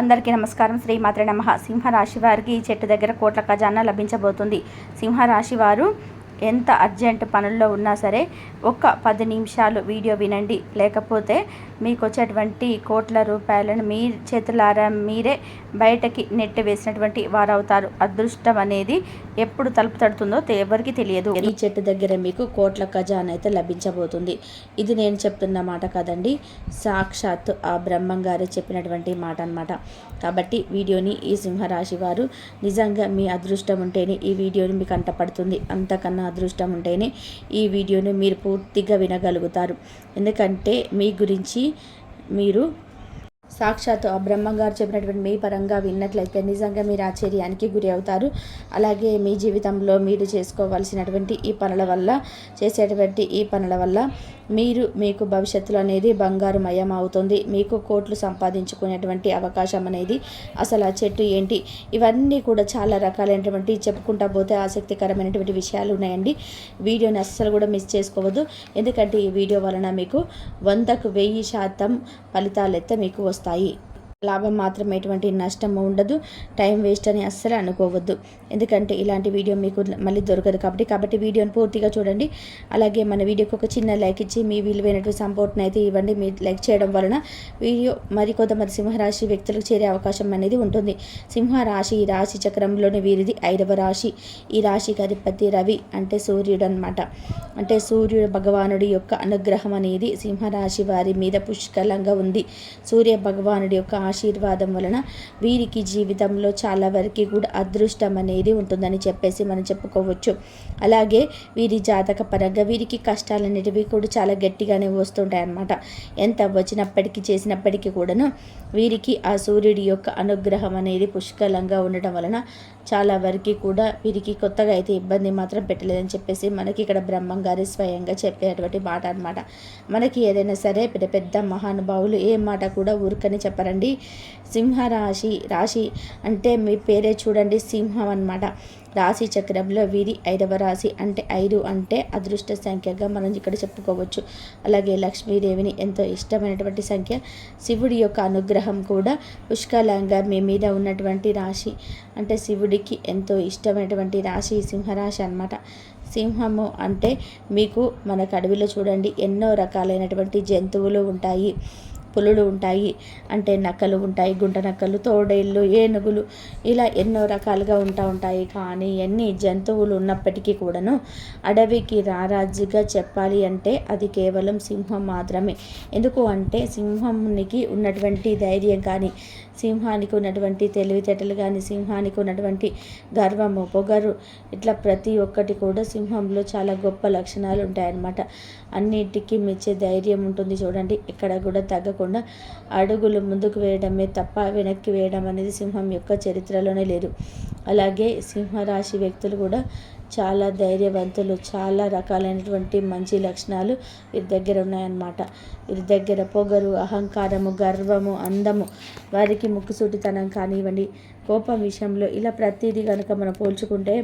అందరికీ నమస్కారం. శ్రీ మాత్ర నమ. సింహరాశి వారికి ఈ చెట్టు దగ్గర కోట్ల ఖజానా లభించబోతుంది. సింహరాశి వారు ఎంత అర్జెంట్ పనుల్లో ఉన్నా సరే ఒక్క పది నిమిషాలు వీడియో వినండి. లేకపోతే మీకు వచ్చేటువంటి కోట్ల రూపాయలను మీ చేతులారా మీరే బయటకి నెట్ వేసినటువంటి వారు అవుతారు అదృష్టం అనేది ఎప్పుడు తలుపు తడుతుందో ఎవరికి ఎవరికీ తెలియదు. ఈ చెట్టు దగ్గర మీకు కోట్ల ఖజానా అయితే లభించబోతుంది. ఇది నేను చెప్తున్న మాట కాదండి. సాక్షాత్ ఆ బ్రహ్మం గారే చెప్పినటువంటి మాట అన్నమాట. కాబట్టి వీడియోని ఈ సింహరాశి వారు నిజంగా మీ అదృష్టం ఉంటేనే ఈ వీడియోని మీకు అంటపడుతుంది. అంతకన్నా అదృష్టం ఉంటేనే ఈ వీడియోని మీరు పూర్తిగా వినగలుగుతారు. ఎందుకంటే మీ గురించి మీరు సాక్షాత్ ఆ బ్రహ్మగారు చెప్పినటువంటి మీ పరంగా విన్నట్లయితే నిజంగా మీరు ఆశ్చర్యానికి గురి అవుతారు. అలాగే మీ జీవితంలో మీరు చేసుకోవాల్సినటువంటి ఈ పనుల వల్ల చేసేటువంటి ఈ పనుల వల్ల మీరు మీకు భవిష్యత్తులో అనేది బంగారుమయం అవుతుంది మీకు కోట్లు సంపాదించుకునేటువంటి అవకాశం అనేది అసలు ఆ చెట్టు ఏంటి? ఇవన్నీ కూడా చాలా రకాలైనటువంటి చెప్పుకుంటా పోతే ఆసక్తికరమైనటువంటి విషయాలు ఉన్నాయండి. వీడియోని అస్సలు కూడా మిస్ చేసుకోవద్దు. ఎందుకంటే ఈ వీడియో వలన మీకు వందకు వెయ్యి శాతం ఫలితాలు మీకు వస్తాయి. లాభం మాత్రం ఎటువంటి నష్టం ఉండదు. టైం వేస్ట్ అని అస్సలు అనుకోవద్దు. ఎందుకంటే ఇలాంటి వీడియో మీకు మళ్ళీ దొరకదు కాబట్టి కాబట్టి వీడియోని పూర్తిగా చూడండి. అలాగే మన వీడియోకి ఒక చిన్న లైక్ ఇచ్చి మీ విలువైనటువంటి సపోర్ట్ని అయితే ఇవ్వండి. మీరు లైక్ చేయడం వలన వీడియో మరి కొంతమంది సింహరాశి వ్యక్తులకు చేరే అవకాశం అనేది ఉంటుంది. సింహరాశి ఈ రాశి చక్రంలోని వీరిది ఐదవ రాశి. ఈ రాశికి అధిపతి రవి అంటే సూర్యుడు అనమాట అంటే సూర్యుడు భగవానుడి యొక్క అనుగ్రహం అనేది సింహరాశి వారి మీద పుష్కలంగా ఉంది. సూర్య భగవానుడి యొక్క ఆశీర్వాదం వలన వీరికి జీవితంలో చాలా వరకు కూడా అదృష్టం అనేది ఉంటుందని చెప్పేసి మనం చెప్పుకోవచ్చు. అలాగే వీరి జాతక పరంగా వీరికి కష్టాలు అనేటివి కూడా చాలా గట్టిగానే వస్తుంటాయి అన్నమాట. ఎంత వచ్చినప్పటికీ చేసినప్పటికీ కూడాను వీరికి ఆ సూర్యుడి యొక్క అనుగ్రహం అనేది పుష్కలంగా ఉండటం వలన చాలా వరకు కూడా వీరికి కొత్తగా అయితే ఇబ్బంది మాత్రం పెట్టలేదని చెప్పేసి మనకి ఇక్కడ బ్రహ్మం గారి స్వయంగా చెప్పేటువంటి మాట అనమాట మనకి ఏదైనా సరే పెద్ద పెద్ద మహానుభావులు ఏ మాట కూడా ఊరికని చెప్పరండి. సింహరాశి రాశి అంటే మీ పేరే చూడండి సింహం అనమాట రాశి చక్రంలో వీరి ఐదవ రాశి అంటే ఐదు అంటే అదృష్ట సంఖ్యగా మనం ఇక్కడ చెప్పుకోవచ్చు. అలాగే లక్ష్మీదేవిని ఎంతో ఇష్టమైనటువంటి సంఖ్య. శివుడి యొక్క అనుగ్రహం కూడా పుష్కలంగా మీ మీద ఉన్నటువంటి రాశి అంటే శివుడికి ఎంతో ఇష్టమైనటువంటి రాశి సింహరాశి అన్నమాట. సింహము అంటే మీకు మనకు అడవిలో చూడండి ఎన్నో రకాలైనటువంటి జంతువులు ఉంటాయి. పులులు ఉంటాయి అంటే నక్కలు ఉంటాయి గుంట నక్కలు తోడేళ్ళు ఏనుగులు ఇలా ఎన్నో రకాలుగా ఉంటా ఉంటాయి. కానీ ఎన్ని జంతువులు ఉన్నప్పటికీ కూడాను అడవికి రారాజుగా చెప్పాలి అంటే అది కేవలం సింహం మాత్రమే. ఎందుకు అంటే సింహానికి ఉన్నటువంటి ధైర్యం కానీ సింహానికి ఉన్నటువంటి తెలివితేటలు కానీ సింహానికి ఉన్నటువంటి గర్వము పొగరు ఇట్లా ప్రతి ఒక్కటి కూడా సింహంలో చాలా గొప్ప లక్షణాలు ఉంటాయన్నమాట. అన్నిటికీ మెచ్చే ధైర్యం ఉంటుంది చూడండి. ఇక్కడ కూడా తగ్గకుండా అడుగులు ముందుకు వేయడమే తప్ప వెనక్కి వేయడం అనేది సింహం యొక్క చరిత్రలోనే లేదు. అలాగే సింహరాశి వ్యక్తులు కూడా చాలా ధైర్యవంతులు చాలా రకాలైనటువంటి మంచి లక్షణాలు వీరి దగ్గర ఉన్నాయన్నమాట. వీరి దగ్గర పొగరు అహంకారము గర్వము అందము వారికి ముక్కుసూటితనం కానివ్వండి. కోపం విషయంలో ఇలా ప్రతిదీ కనుక మనం పోల్చుకుంటే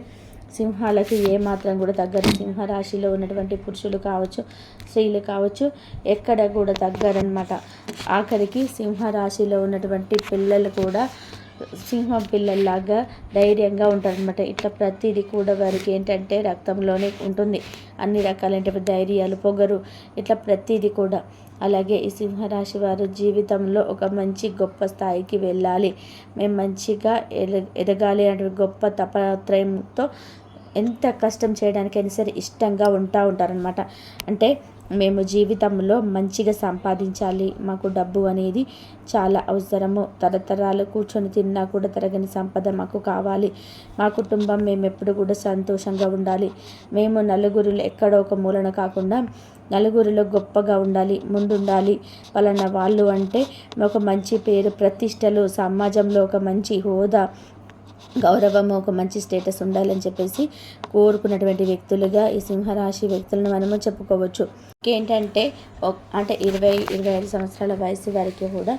సింహాలకి ఏ మాత్రం కూడా తగ్గరు సింహరాశిలో ఉన్నటువంటి పురుషులు కావచ్చు స్త్రీలు కావచ్చు ఎక్కడ కూడా తగ్గరనమాట ఆఖరికి సింహరాశిలో ఉన్నటువంటి పిల్లలు కూడా సింహం పిల్లల్లాగా ధైర్యంగా ఉంటారనమాట ఇట్లా ప్రతిదీ కూడా వారికి ఏంటంటే రక్తంలోనే ఉంటుంది. అన్ని రకాలైన ధైర్యాలు పొగరు ఇట్లా ప్రతిదీ కూడా. అలాగే ఈ సింహరాశి వారు జీవితంలో ఒక మంచి గొప్ప స్థాయికి వెళ్ళాలి. మేము మంచిగా ఎద ఎదగాలి అనే గొప్ప తపత్రయంతో ఎంత కష్టం చేయడానికైనా సరే ఇష్టంగా ఉంటా ఉంటారనమాట అంటే మేము జీవితంలో మంచిగా సంపాదించాలి. మాకు డబ్బు అనేది చాలా అవసరము. తరతరాలు కూర్చొని తిన్నా కూడా తరగని సంపద మాకు కావాలి. మా కుటుంబం మేము ఎప్పుడు కూడా సంతోషంగా ఉండాలి. మేము నలుగురిలో ఎక్కడో ఒక మూలన కాకుండా నలుగురిలో గొప్పగా ఉండాలి ముందుండాలి. పలానా వాళ్ళు అంటే ఒక మంచి పేరు ప్రతిష్టలు సమాజంలో ఒక మంచి హోదా గౌరవం ఒక మంచి స్టేటస్ ఉండాలని చెప్పేసి కోరుకున్నటువంటి వ్యక్తులుగా ఈ సింహరాశి వ్యక్తులను మనము చెప్పుకోవచ్చు. ఏంటంటే అంటే ఇరవై ఇరవై ఐదు సంవత్సరాల వయసు వారికి కూడా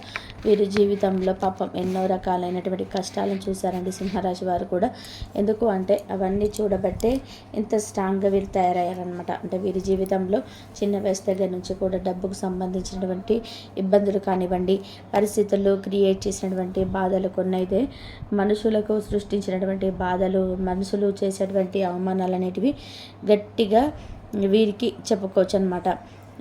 వీరి జీవితంలో పాపం ఎన్నో రకాలైనటువంటి కష్టాలను చూశారండి సింహరాశి వారు కూడా. ఎందుకు అంటే అవన్నీ చూడబట్టే ఇంత స్ట్రాంగ్గా వీరు తయారయ్యారనమాట అంటే వీరి జీవితంలో చిన్న వయసు దగ్గర నుంచి కూడా డబ్బుకు సంబంధించినటువంటి ఇబ్బందులు కానివ్వండి పరిస్థితులు క్రియేట్ చేసినటువంటి బాధలు కొన్నైతే మనుషులకు సృష్టించినటువంటి బాధలు మనుషులు చేసేటువంటి అవమానాలు అనేటివి గట్టిగా వీరికి చెప్పుకోవచ్చు అనమాట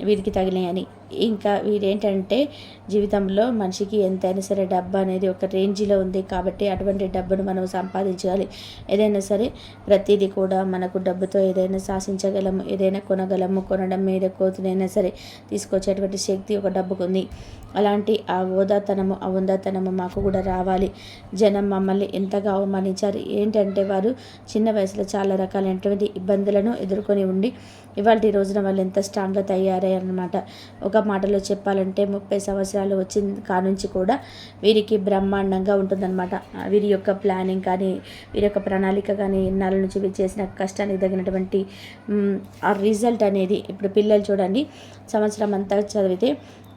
వీరికి తగిలినాయని. ఇంకా వీరేంటంటే జీవితంలో మనిషికి ఎంతైనా సరే డబ్బు అనేది ఒక రేంజ్లో ఉంది కాబట్టి అటువంటి డబ్బును మనం సంపాదించాలి. ఏదైనా సరే ప్రతిదీ కూడా మనకు డబ్బుతో ఏదైనా శాసించగలము ఏదైనా కొనగలము కొనడం మీద కోతునైనా సరే తీసుకొచ్చేటువంటి శక్తి ఒక డబ్బుకు ఉంది అలాంటి ఆ హోదాతనము ఆ ఉందాతనము మాకు కూడా రావాలి. జనం మమ్మల్ని ఎంతగా అవమానించారు? ఏంటంటే వారు చిన్న వయసులో చాలా రకాలైనటువంటి ఇబ్బందులను ఎదుర్కొని ఉండి ఇవాళ రోజున వాళ్ళు ఎంత స్ట్రాంగ్గా తయారయ్యారనమాట ఒక ఒక మాటలో చెప్పాలంటే ముప్పై సంవత్సరాలు వచ్చిన కానుంచి కూడా వీరికి బ్రహ్మాండంగా ఉంటుందన్నమాట. వీరి యొక్క ప్లానింగ్ కానీ వీరి యొక్క ప్రణాళిక కానీ ఇన్నాళ్ళ నుంచి వీరు చేసిన కష్టానికి తగినటువంటి ఆ రిజల్ట్ అనేది ఇప్పుడు పిల్లలు చూడండి సంవత్సరం అంతా చదివితే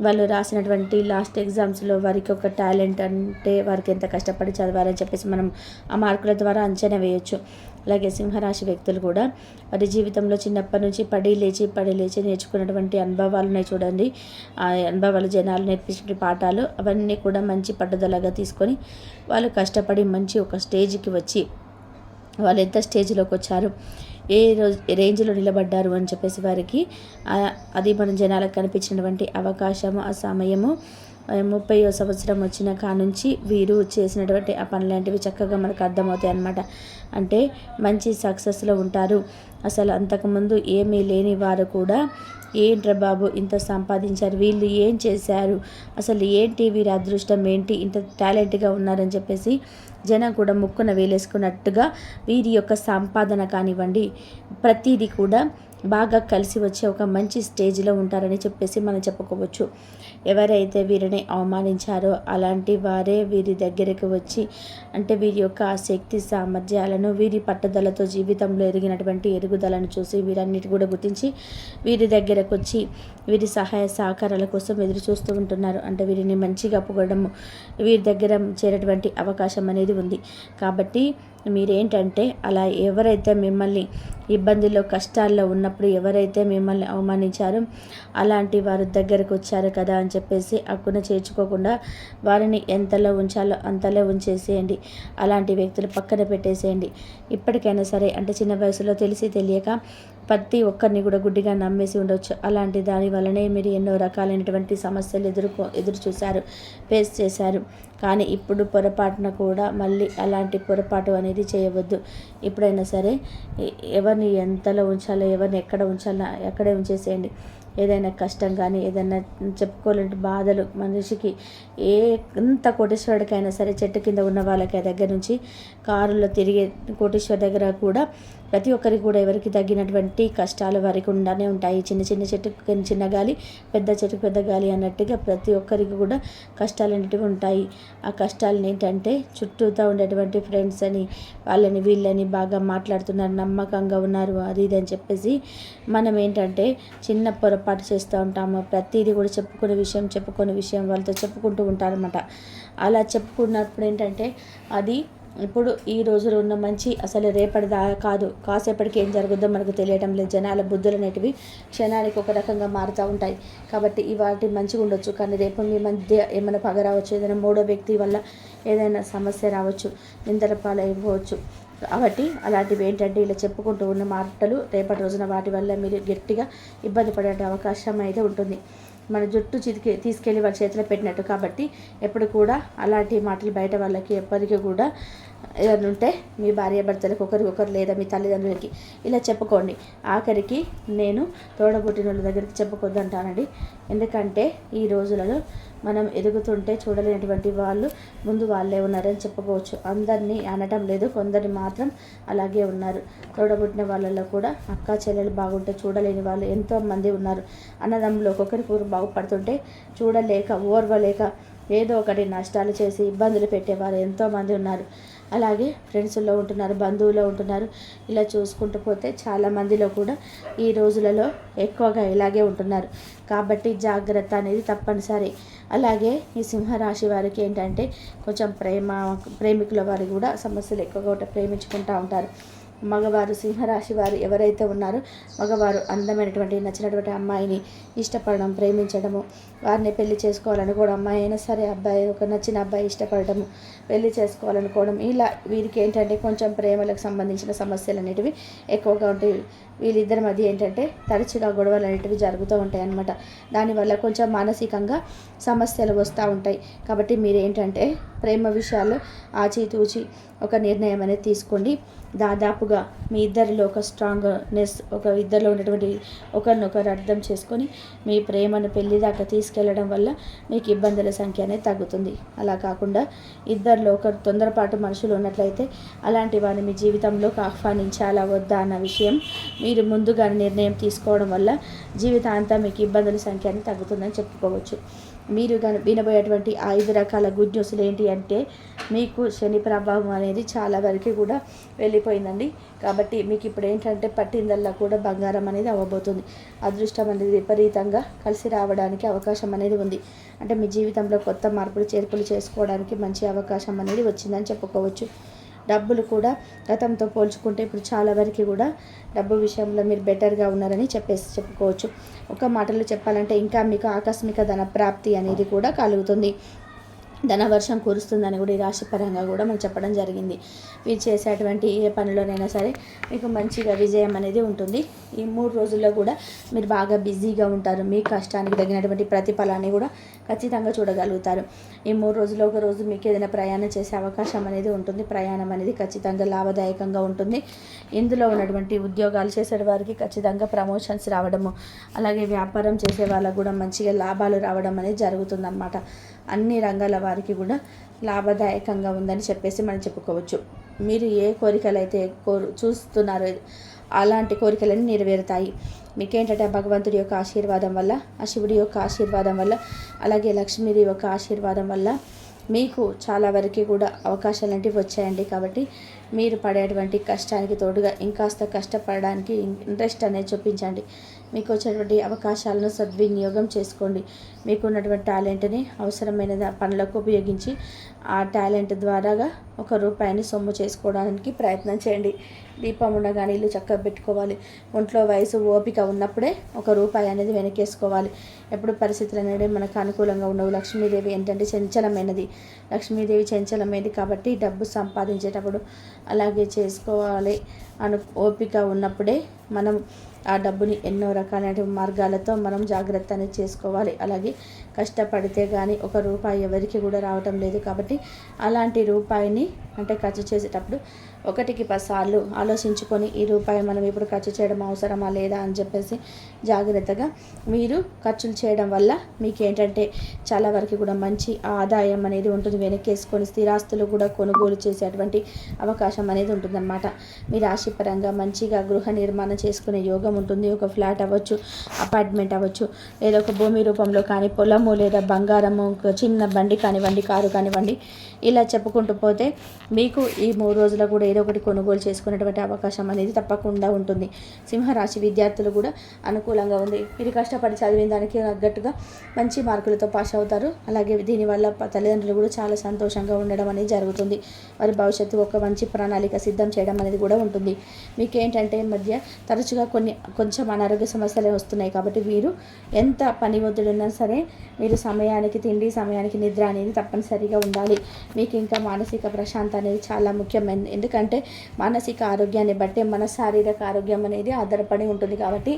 వాళ్ళు రాసినటువంటి లాస్ట్ ఎగ్జామ్స్లో వారికి ఒక టాలెంట్ అంటే వారికి ఎంత కష్టపడి చదవాలని చెప్పేసి మనం ఆ మార్కుల ద్వారా అంచనా వేయొచ్చు. అలాగే సింహరాశి వ్యక్తులు కూడా వారి జీవితంలో చిన్నప్పటి నుంచి పడి లేచి పడి లేచి నేర్చుకున్నటువంటి అనుభవాలు ఉన్నాయి చూడండి. ఆ అనుభవాలు జనాలు నేర్పించిన పాఠాలు అవన్నీ కూడా మంచి పట్టుదలగా తీసుకొని వాళ్ళు కష్టపడి మంచి ఒక స్టేజ్కి వచ్చి వాళ్ళు ఎంత స్టేజ్లోకి వచ్చారు ఏ రోజు రేంజ్లో నిలబడ్డారు అని చెప్పేసి వారికి అది మన జనాలకు కనిపించినటువంటి అవకాశము ఆ సమయము ముప్పై సంవత్సరం వచ్చిన కానుంచి వీరు చేసినటువంటి ఆ పనులాంటివి చక్కగా మనకు అర్థమవుతాయి అన్నమాట. అంటే మంచి సక్సెస్లో ఉంటారు. అసలు అంతకుముందు ఏమీ లేని వారు కూడా ఏంట్రా బాబు ఇంత సంపాదించారు? వీళ్ళు ఏం చేశారు? అసలు ఏంటి వీరి అదృష్టం? ఏంటి? ఇంత టాలెంట్గా ఉన్నారని చెప్పేసి జనం కూడా ముక్కున వేలేసుకున్నట్టుగా వీరి యొక్క సంపాదన కానివ్వండి ప్రతిదీ కూడా బాగా కలిసి వచ్చే ఒక మంచి స్టేజ్లో ఉంటారని చెప్పేసి మనం చెప్పుకోవచ్చు. ఎవరైతే వీరిని అవమానించారో అలాంటి వారే వీరి దగ్గరికి వచ్చి అంటే వీరి యొక్క శక్తి సామర్థ్యాలను వీరి పట్టుదలతో జీవితంలో ఎరిగినటువంటి ఎరుగుదలను చూసి వీరన్నిటి కూడా గుర్తించి వీరి దగ్గరకు వచ్చి వీరి సహాయ సహకారాల కోసం ఎదురు చూస్తూ ఉంటున్నారు. అంటే వీరిని మంచిగా పొగడము వీరి దగ్గర చేరేటువంటి అవకాశం అనేది ఉంది. కాబట్టి మీరేంటంటే అలా ఎవరైతే మిమ్మల్ని ఇబ్బందుల్లో కష్టాల్లో ఉన్నప్పుడు ఎవరైతే మిమ్మల్ని అవమానించారో అలాంటి వారి దగ్గరకు వచ్చారు కదా అని చెప్పేసి అక్కున చేర్చుకోకుండా వారిని ఎంతలో ఉంచాలో అంతలో ఉంచేసేయండి. అలాంటి వ్యక్తులు పక్కన పెట్టేసేయండి. ఇప్పటికైనా సరే అంటే చిన్న వయసులో తెలిసి తెలియక ప్రతి ఒక్కరిని కూడా గుడ్డిగా నమ్మేసి ఉండొచ్చు. అలాంటి దాని వలనే మీరు ఎన్నో రకాలైనటువంటి సమస్యలు ఎదుర్కో ఎదురు చూశారు ఫేస్ చేశారు. కానీ ఇప్పుడు పొరపాటున కూడా మళ్ళీ అలాంటి పొరపాటు అనేది చేయవద్దు. ఎప్పుడైనా సరే ఎవరిని ఎంతలో ఉంచాలో ఎవరిని ఎక్కడ ఉంచాలో ఎక్కడే ఉంచేసేయండి. ఏదైనా కష్టం కానీ ఏదైనా చెప్పుకోలేని బాధలు మనిషికి ఏ ఎంత కోటేశ్వరుడికైనా సరే చెట్టు కింద ఉన్న వాళ్ళకి దగ్గర నుంచి కారులో తిరిగే కోటేశ్వర దగ్గర కూడా ప్రతి ఒక్కరికి కూడా ఎవరికి తగ్గినటువంటి కష్టాలు వారికి ఉండనే ఉంటాయి. చిన్న చిన్న చెట్టుకు చిన్న గాలి పెద్ద చెట్టుకు పెద్ద గాలి అన్నట్టుగా ప్రతి ఒక్కరికి కూడా కష్టాలు అనేటివి ఉంటాయి. ఆ కష్టాలను ఏంటంటే చుట్టూతో ఉండేటువంటి ఫ్రెండ్స్ అని వాళ్ళని వీళ్ళని బాగా మాట్లాడుతున్నారు నమ్మకంగా ఉన్నారు అది ఇది అని చెప్పేసి మనం ఏంటంటే చిన్న పొరపాటు చేస్తూ ఉంటాము. ప్రతిదీ కూడా చెప్పుకునే విషయం చెప్పుకునే విషయం వాళ్ళతో చెప్పుకుంటూ ఉంటారనమాట అలా చెప్పుకున్నప్పుడు ఏంటంటే అది ఇప్పుడు ఈ రోజు ఉన్న మంచి అసలు రేపటి దా కాదు. కాసేపటికి ఏం జరుగుద్దో మనకు తెలియటం లేదు. జనాల బుద్ధులు అనేటివి క్షణానికి ఒక రకంగా మారుతూ ఉంటాయి. కాబట్టి ఇవాటి మంచిగా ఉండొచ్చు. కానీ రేపు మీ మధ్య ఏమైనా పగ రావచ్చు. ఏదైనా మూడో వ్యక్తి వల్ల ఏదైనా సమస్య రావచ్చు. నిందల పాలైపోవచ్చు. కాబట్టి అలాంటివి ఏంటంటే ఇలా చెప్పుకుంటూ ఉన్న మాటలు రేపటి రోజున వాటి వల్ల మీరు గట్టిగా ఇబ్బంది పడే అవకాశం అయితే ఉంటుంది. మన జుట్టు చితికి తీసుకెళ్ళి వాళ్ళ చేతిలో పెట్టినట్టు. కాబట్టి ఎప్పుడు కూడా అలాంటి మాటలు బయట వాళ్ళకి ఎప్పటికీ కూడా ఏదైనా ఉంటే మీ భార్య భర్తలకు ఒకరికొకరు లేదా మీ తల్లిదండ్రులకి ఇలా చెప్పుకోండి. ఆఖరికి నేను తోడబుట్టిన వాళ్ళ దగ్గరికి చెప్పుకోద్దంటానండి. ఎందుకంటే ఈ రోజులలో మనం ఎదుగుతుంటే చూడలేనటువంటి వాళ్ళు ముందు వాళ్ళే ఉన్నారని చెప్పుకోవచ్చు. అందరినీ అనటం లేదు కొందరిని మాత్రం అలాగే ఉన్నారు. తోడబుట్టిన వాళ్ళలో కూడా అక్క చెల్లెలు బాగుంటే చూడలేని వాళ్ళు ఎంతోమంది ఉన్నారు. అన్నదమ్ములు ఒక్కొక్కరికి బాగుపడుతుంటే చూడలేక ఓర్వలేక ఏదో ఒకటి నష్టాలు చేసి ఇబ్బందులు పెట్టేవారు ఎంతోమంది ఉన్నారు. అలాగే ఫ్రెండ్స్లో ఉంటున్నారు బంధువులో ఉంటున్నారు. ఇలా చూసుకుంటూ పోతే చాలా మందిలో కూడా ఈ రోజులలో ఎక్కువగా ఇలాగే ఉంటున్నారు. కాబట్టి జాగ్రత్త అనేది తప్పనిసరి. అలాగే ఈ సింహరాశి వారికి ఏంటంటే కొంచెం ప్రేమ ప్రేమికుల వారికి కూడా సమస్యలు ఎక్కువగా ఉంటాయి ప్రేమించుకుంటూ ఉంటారు. మగవారు సింహరాశి వారు ఎవరైతే ఉన్నారో మగవారు అందమైనటువంటి నచ్చినటువంటి అమ్మాయిని ఇష్టపడడం ప్రేమించడము వారిని పెళ్ళి చేసుకోవాలనుకోవడం అమ్మాయి అయినా సరే అబ్బాయి ఒక నచ్చిన అబ్బాయి ఇష్టపడటము పెళ్ళి చేసుకోవాలనుకోవడం. ఇలా వీరికి ఏంటంటే కొంచెం ప్రేమలకు సంబంధించిన సమస్యలు అనేటివి ఎక్కువగా ఉంటాయి. వీళ్ళిద్దరి మధ్య ఏంటంటే తరచుగా గొడవలు అనేటివి జరుగుతూ ఉంటాయి అన్నమాట. దానివల్ల కొంచెం మానసికంగా సమస్యలు వస్తూ ఉంటాయి. కాబట్టి మీరు ఏంటంటే ప్రేమ విషయాల్లో ఆచితూచి ఒక నిర్ణయం అనేది తీసుకోండి. దాదాపుగా మీ ఇద్దరిలో ఒక స్ట్రాంగ్నెస్ ఒక ఇద్దరిలో ఉన్నటువంటి ఒకరినొకరు అర్థం చేసుకొని మీ ప్రేమను పెళ్ళి దాకా తీసుకెళ్ళడం వల్ల మీకు ఇబ్బందుల సంఖ్య అనేది తగ్గుతుంది. అలా కాకుండా ఇద్దరిలో ఒకరు తొందరపాటు మనుషులు ఉన్నట్లయితే అలాంటి వారిని మీ జీవితంలోకి ఆహ్వానించాలా వద్దా అన్న విషయం మీరు ముందుగా నిర్ణయం తీసుకోవడం వల్ల జీవితాంతం మీకు ఇబ్బందుల సంఖ్య అనేది తగ్గుతుందని చెప్పుకోవచ్చు. మీరు కానీ వినబోయేటువంటి ఐదు రకాల గుడ్ న్యూస్లు ఏంటి అంటే మీకు శని ప్రభావం అనేది చాలా వరకు కూడా వెళ్ళిపోయిందండి. కాబట్టి మీకు ఇప్పుడు ఏంటంటే పట్టిందల్లా కూడా బంగారం అనేది అవ్వబోతుంది. అదృష్టం అనేది విపరీతంగా కలిసి రావడానికి అవకాశం అనేది ఉంది. అంటే మీ జీవితంలో కొత్త మార్పులు చేర్పులు చేసుకోవడానికి మంచి అవకాశం అనేది వచ్చిందని చెప్పుకోవచ్చు. డబ్బులు కూడా గతంతో పోల్చుకుంటే ఇప్పుడు చాలా వరకు కూడా డబ్బు విషయంలో మీరు బెటర్గా ఉన్నారని చెప్పేసి చెప్పుకోవచ్చు. ఒక మాటలో చెప్పాలంటే ఇంకా మీకు ఆకస్మిక ధన ప్రాప్తి అనేది కూడా కలుగుతుంది. ధనవర్షం కురుస్తుందని కూడా ఈ రాశి పరంగా కూడా మనం చెప్పడం జరిగింది. మీరు చేసేటువంటి ఏ పనిలోనైనా సరే మీకు మంచిగా విజయం అనేది ఉంటుంది. ఈ మూడు రోజుల్లో కూడా మీరు బాగా బిజీగా ఉంటారు. మీ కష్టానికి తగినటువంటి ప్రతిఫలాన్ని కూడా ఖచ్చితంగా చూడగలుగుతారు. ఈ మూడు రోజుల్లో ఒక రోజు మీకు ఏదైనా ప్రయాణం చేసే అవకాశం అనేది ఉంటుంది. ప్రయాణం అనేది ఖచ్చితంగా లాభదాయకంగా ఉంటుంది. ఇందులో ఉన్నటువంటి ఉద్యోగాలు చేసే వారికి ఖచ్చితంగా ప్రమోషన్స్ రావడము అలాగే వ్యాపారం చేసే వాళ్ళకు కూడా మంచిగా లాభాలు రావడం అనేది జరుగుతుందన్నమాట. అన్ని రంగాల వారికి కూడా లాభదాయకంగా ఉందని చెప్పేసి మనం చెప్పుకోవచ్చు. మీరు ఏ కోరికలు అయితే కోరు చూస్తున్నారో అలాంటి కోరికలన్నీ నెరవేరుతాయి. మీకేంటంటే భగవంతుడి యొక్క ఆశీర్వాదం వల్ల ఆ శివుడి యొక్క ఆశీర్వాదం వల్ల అలాగే లక్ష్మీదేవి యొక్క ఆశీర్వాదం వల్ల మీకు చాలా వరకు కూడా అవకాశాలు అనేవి వచ్చాయండి. కాబట్టి మీరు పడేటువంటి కష్టానికి తోడుగా ఇంకాస్త కష్టపడడానికి ఇంట్రెస్ట్ అనేది చూపించండి. మీకు వచ్చేటువంటి అవకాశాలను సద్వినియోగం చేసుకోండి. మీకు ఉన్నటువంటి టాలెంట్ని అవసరమైన పనులకు ఉపయోగించి ఆ టాలెంట్ ద్వారాగా ఒక రూపాయిని సొమ్ము చేసుకోవడానికి ప్రయత్నం చేయండి. దీపం ఉండగానే ఇల్లు చక్కగా పెట్టుకోవాలి. ఒంట్లో వయసు ఓపిక ఉన్నప్పుడే ఒక రూపాయి అనేది వెనకేసుకోవాలి. ఎప్పుడు పరిస్థితులు అనేవి మనకు అనుకూలంగా ఉండవు. లక్ష్మీదేవి ఏంటంటే చంచలమైనది. లక్ష్మీదేవి చంచలమైనది కాబట్టి డబ్బు సంపాదించేటప్పుడు అలాగే చేసుకోవాలి. అను ఓపిక ఉన్నప్పుడే మనం ఆ డబ్బుని ఎన్నో రకాలైన మార్గాలతో మనం జాగ్రత్త అనేది చేసుకోవాలి. అలాగే కష్టపడితే కానీ ఒక రూపాయి ఎవరికి కూడా రావటం లేదు కాబట్టి అలాంటి రూపాయిని అంటే ఖర్చు చేసేటప్పుడు ఒకటికి పసార్లు ఆలోచించుకొని ఈ రూపాయి మనం ఇప్పుడు ఖర్చు చేయడం అవసరమా లేదా అని చెప్పేసి జాగ్రత్తగా మీరు ఖర్చులు చేయడం వల్ల మీకు ఏంటంటే చాలా వరకు కూడా మంచి ఆదాయం అనేది ఉంటుంది. వెనకేసుకొని స్థిరాస్తులు కూడా కొనుగోలు చేసేటువంటి అవకాశం అనేది ఉంటుందన్నమాట. మీ రాశిపరంగా మంచిగా గృహ నిర్మాణం చేసుకునే యోగం ఉంటుంది. ఒక ఫ్లాట్ అవ్వచ్చు అపార్ట్మెంట్ అవ్వచ్చు లేదా ఒక భూమి రూపంలో కానీ పొలము లేదా బంగారము ఒక చిన్న బండి కానివ్వండి కారు కానివ్వండి ఇలా చెప్పుకుంటూ పోతే మీకు ఈ మూడు రోజుల కూడా ఏదో ఒకటి కొనుగోలు చేసుకునేటువంటి అవకాశం అనేది తప్పకుండా ఉంటుంది. సింహరాశి విద్యార్థులు కూడా అనుకూలంగా ఉంది. మీరు కష్టపడి చదివిన దానికి తగ్గట్టుగా మంచి మార్కులతో పాస్ అవుతారు. అలాగే దీనివల్ల తల్లిదండ్రులు కూడా చాలా సంతోషంగా ఉండడం అనేది జరుగుతుంది. వారి భవిష్యత్తు ఒక మంచి ప్రణాళిక సిద్ధం చేయడం అనేది కూడా ఉంటుంది. మీకు ఏంటంటే ఈ మధ్య తరచుగా కొన్ని కొంచెం అనారోగ్య సమస్యలే వస్తున్నాయి కాబట్టి వీరు ఎంత పని ఒత్తిడి ఉన్నా సరే మీరు సమయానికి తిండి సమయానికి నిద్ర అనేది తప్పనిసరిగా ఉండాలి. మీకు ఇంకా మానసిక ప్రశాంత అనేది చాలా ముఖ్యమైనది ఎందుకంటే మానసిక ఆరోగ్యాన్ని బట్టే మన శారీరక ఆరోగ్యం అనేది ఆధారపడి ఉంటుంది కాబట్టి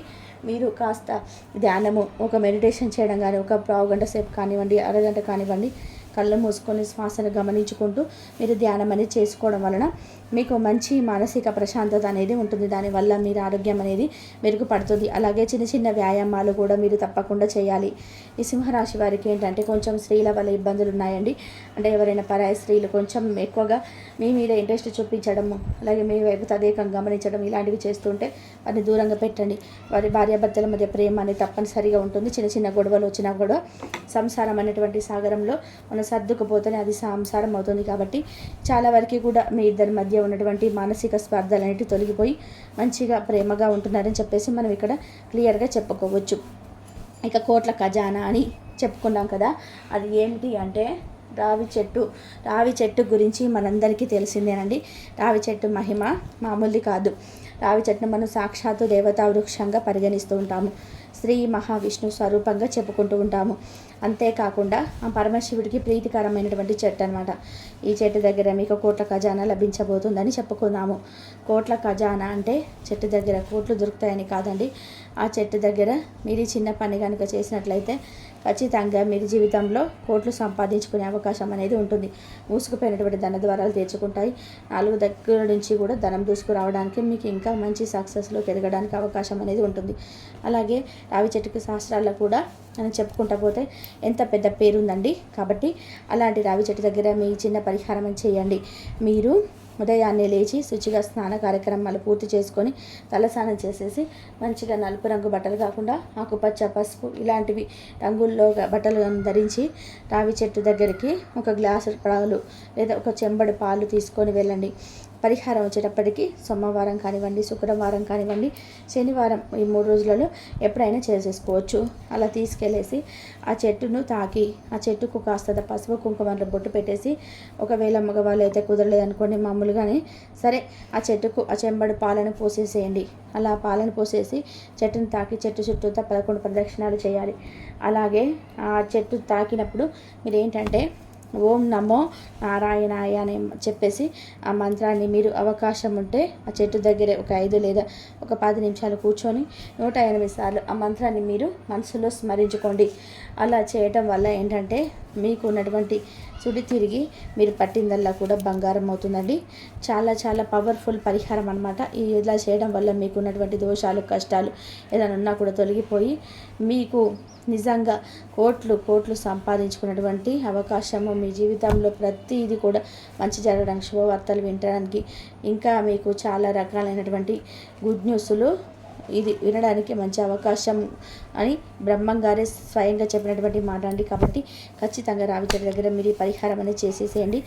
మీరు కాస్త ధ్యానము ఒక మెడిటేషన్ చేయడం కానీ ఒక పావు గంట సేపు కానివ్వండి అరగంట కానివ్వండి కళ్ళు మూసుకొని శ్వాసను గమనించుకుంటూ మీరు ధ్యానం అనేది చేసుకోవడం వలన మీకు మంచి మానసిక ప్రశాంతత అనేది ఉంటుంది. దానివల్ల మీరు ఆరోగ్యం అనేది మెరుగుపడుతుంది. అలాగే చిన్న చిన్న వ్యాయామాలు కూడా మీరు తప్పకుండా చేయాలి. ఈ సింహరాశి వారికి ఏంటంటే కొంచెం స్త్రీల వల్ల ఇబ్బందులు ఉన్నాయండి. అంటే ఎవరైనా పరాయి స్త్రీలు కొంచెం ఎక్కువగా మీ మీద ఇంట్రెస్ట్ చూపించడం అలాగే మీ వైపు తదేకం గమనించడం ఇలాంటివి చేస్తుంటే వారిని దూరంగా పెట్టండి. వారి భార్యాభర్తల మధ్య ప్రేమ అనేది తప్పనిసరిగా ఉంటుంది. చిన్న చిన్న గొడవలు వచ్చినా కూడా సంసారం అనేటువంటి సాగరంలో మనం సర్దుకుపోతేనే అది సంసారం అవుతుంది. కాబట్టి చాలా వరకు కూడా మీ ఇద్దరి మధ్య ఉన్నటువంటి మానసిక స్పర్ధలు అనేవి తొలగిపోయి మంచిగా ప్రేమగా ఉంటున్నారని చెప్పేసి మనం ఇక్కడ క్లియర్గా చెప్పుకోవచ్చు. ఇక కోట్ల ఖజానా అని చెప్పుకున్నాం కదా అది ఏమిటి అంటే రావి చెట్టు. రావి చెట్టు గురించి మనందరికీ తెలిసిందేనండి. రావి చెట్టు మహిమ మామూలుది కాదు. రావి చెట్టును మనం సాక్షాత్తు దేవతా వృక్షంగా పరిగణిస్తూ ఉంటాము. శ్రీ మహావిష్ణు స్వరూపంగా చెప్పుకుంటూ ఉంటాము. అంతేకాకుండా ఆ పరమశివుడికి ప్రీతికరమైనటువంటి చెట్టు అనమాట ఈ చెట్టు దగ్గర మీకు కోట్ల ఖజానా లభించబోతుందని చెప్పుకున్నాము. కోట్ల ఖజానా అంటే చెట్టు దగ్గర కోట్లు దొరుకుతాయని కాదండి. ఆ చెట్టు దగ్గర మీరు చిన్న పని కనుక చేసినట్లయితే ఖచ్చితంగా మీరు జీవితంలో కోట్లు సంపాదించుకునే అవకాశం అనేది ఉంటుంది. మూసుకుపోయినటువంటి ధన ద్వారాలు తెచ్చుకుంటాయి నాలుగు దగ్గర నుంచి కూడా ధనం దూసుకురావడానికి మీకు ఇంకా మంచి సక్సెస్లోకి ఎదగడానికి అవకాశం అనేది ఉంటుంది. అలాగే రావి చెట్టుకి శాస్త్రాల్లో కూడా మనం చెప్పుకుంటా పోతే ఎంత పెద్ద పేరుందండి. కాబట్టి అలాంటి రావి చెట్టు దగ్గర మీ చిన్న పరిహారం చేయండి. మీరు ఉదయాన్నే లేచి శుచిగా స్నాన కార్యక్రమాలు పూర్తి చేసుకొని తలస్నానం చేసేసి మంచిగా నలుపు రంగు బట్టలు కాకుండా ఆకుపచ్చ పసుపు ఇలాంటివి రంగుల్లో బట్టలు ధరించి రావి చెట్టు దగ్గరికి ఒక గ్లాసు పాలు లేదా ఒక చెంబడి పాలు తీసుకొని వెళ్ళండి. పరిహారం వచ్చేటప్పటికి సోమవారం కానివ్వండి శుక్రవారం కానివ్వండి శనివారం ఈ మూడు రోజులలో ఎప్పుడైనా చేసేసుకోవచ్చు అలా తీసుకెళ్ళేసి ఆ చెట్టును తాకి ఆ చెట్టుకు కాస్త పసుపు కుంకుమలో బొట్టు పెట్టేసి ఒకవేళ మగవాళ్ళు అయితే కుదరలేదు అనుకోండి మామూలుగానే సరే ఆ చెట్టుకు ఆ చెంబడి పాలను పోసేసేయండి. అలా పాలను పోసేసి చెట్టును తాకి చెట్టు చుట్టూతా పదకొండు ప్రదక్షిణాలు చేయాలి. అలాగే ఆ చెట్టు తాకినప్పుడు మీరు ఏంటంటే ఓం నమో నారాయణాయ అని చెప్పేసి ఆ మంత్రాన్ని మీరు అవకాశం ఉంటే ఆ చెట్టు దగ్గరే ఒక ఐదు లేదా ఒక పది నిమిషాలు కూర్చొని నూట ఎనిమిది సార్లు ఆ మంత్రాన్ని మీరు మనసులో స్మరించుకోండి. అలా చేయటం వల్ల ఏంటంటే మీకు ఉన్నటువంటి సుడి తిరిగి మీరు పట్టిందల్లా కూడా బంగారం అవుతుందండి. చాలా చాలా పవర్ఫుల్ పరిహారం అనమాట ఈ ఇలా చేయడం వల్ల మీకు ఉన్నటువంటి దోషాలు కష్టాలు ఏదైనా ఉన్నా కూడా తొలగిపోయి మీకు నిజంగా కోట్లు కోట్లు సంపాదించుకున్నటువంటి అవకాశము మీ జీవితంలో ప్రతిదీ కూడా మంచి జరగడానికి శుభవార్తలు వినడానికి ఇంకా మీకు చాలా రకాలైనటువంటి గుడ్ న్యూస్లు ఇది వినడానికి మంచి అవకాశం అని బ్రహ్మం గారే స్వయంగా చెప్పినటువంటి మాట అండి. కాబట్టి ఖచ్చితంగా రావిచడి దగ్గర మీరు పరిహారం అనేది చేసేసేయండి.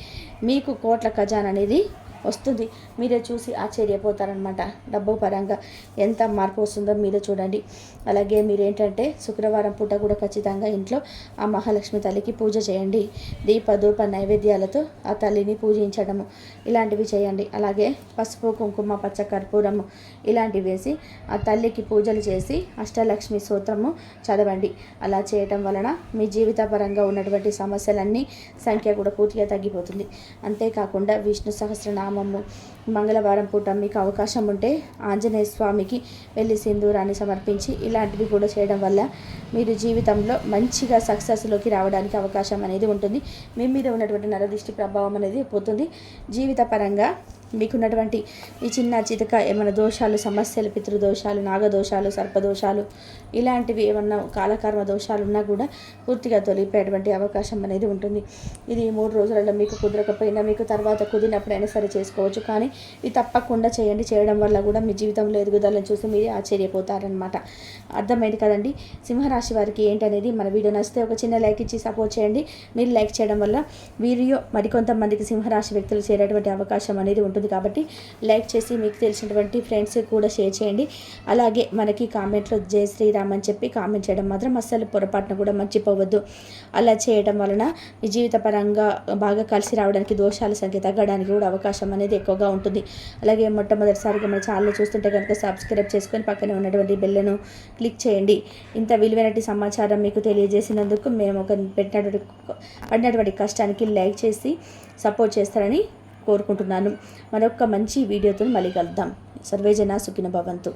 మీకు కోట్ల ఖజాన్ అనేది వస్తుంది. మీరే చూసి ఆశ్చర్యపోతారనమాట డబ్బు పరంగా ఎంత మార్పు వస్తుందో మీరే చూడండి. అలాగే మీరేంటంటే శుక్రవారం పూట కూడా ఖచ్చితంగా ఇంట్లో ఆ మహాలక్ష్మి తల్లికి పూజ చేయండి. దీప ధూప నైవేద్యాలతో ఆ తల్లిని పూజించడము. ఇలాంటివి చేయండి. అలాగే పసుపు కుంకుమ పచ్చ కర్పూరము ఇలాంటివి వేసి ఆ తల్లికి పూజలు చేసి అష్టలక్ష్మి సూత్రము చదవండి. అలా చేయటం వలన మీ జీవిత పరంగా ఉన్నటువంటి సమస్యలన్నీ సంఖ్య కూడా పూర్తిగా తగ్గిపోతుంది. అంతేకాకుండా విష్ణు సహస్రనామ నామము మంగళవారం పూట మీకు అవకాశం ఉంటే ఆంజనేయ స్వామికి వెళ్ళి సింధూరాన్ని సమర్పించి ఇలాంటివి కూడా చేయడం వల్ల మీరు జీవితంలో మంచిగా సక్సెస్లోకి రావడానికి అవకాశం అనేది ఉంటుంది. మీ మీద ఉన్నటువంటి నరదృష్టి ప్రభావం అనేది పోతుంది. జీవిత పరంగా మీకున్నటువంటి ఈ చిన్న చితక ఏమైనా దోషాలు సమస్యలు పితృదోషాలు నాగదోషాలు సర్పదోషాలు ఇలాంటివి ఏమన్నా కాలకర్మ దోషాలు ఉన్నా కూడా పూర్తిగా తొలిపేటువంటి అవకాశం అనేది ఉంటుంది. ఇది మూడు రోజులలో మీకు కుదరకపోయినా మీకు తర్వాత కుదిరినప్పుడైనా సరే చేసుకోవచ్చు. కానీ ఇది తప్పకుండా చేయండి. చేయడం వల్ల కూడా మీ జీవితంలో ఎదుగుదలను చూసి మీరే ఆశ్చర్యపోతారనమాట అర్థమైంది కదండి? సింహరాశి వారికి ఏంటనేది మన వీడియో నచ్చితే ఒక చిన్న లైక్ ఇచ్చి సపోర్ట్ చేయండి. మీరు లైక్ చేయడం వల్ల వీడియో మరికొంతమందికి సింహరాశి వ్యక్తులు చేరేటువంటి అవకాశం అనేది ఉంటుంది. కాబట్టి లైక్ చేసి మీకు తెలిసినటువంటి ఫ్రెండ్స్ కూడా షేర్ చేయండి. అలాగే మనకి కామెంట్లో జై శ్రీరామ్ అని చెప్పి కామెంట్ చేయడం మాత్రం అస్సలు పొరపాటున కూడా మర్చిపోవద్దు. అలా చేయడం వలన మీ జీవిత పరంగా బాగా కలిసి రావడానికి దోషాల సంఖ్య తగ్గడానికి కూడా అవకాశం అనేది ఎక్కువగా ఉంటుంది. అలాగే మొట్టమొదటిసారిగా మన ఛానల్ చూస్తుంటే కనుక సబ్స్క్రైబ్ చేసుకొని పక్కనే ఉన్నటువంటి బెల్లను క్లిక్ చేయండి. ఇంత విలువైనటి సమాచారం మీకు తెలియజేసినందుకు మేము ఒక పెట్టినటువంటి పడినటువంటి కష్టానికి లైక్ చేసి సపోర్ట్ చేస్తారని కోరుకుంటున్నాను. మరొక మంచి వీడియోతో మళ్ళీ కలుద్దాం. సర్వేజన సుఖిన భవంతు.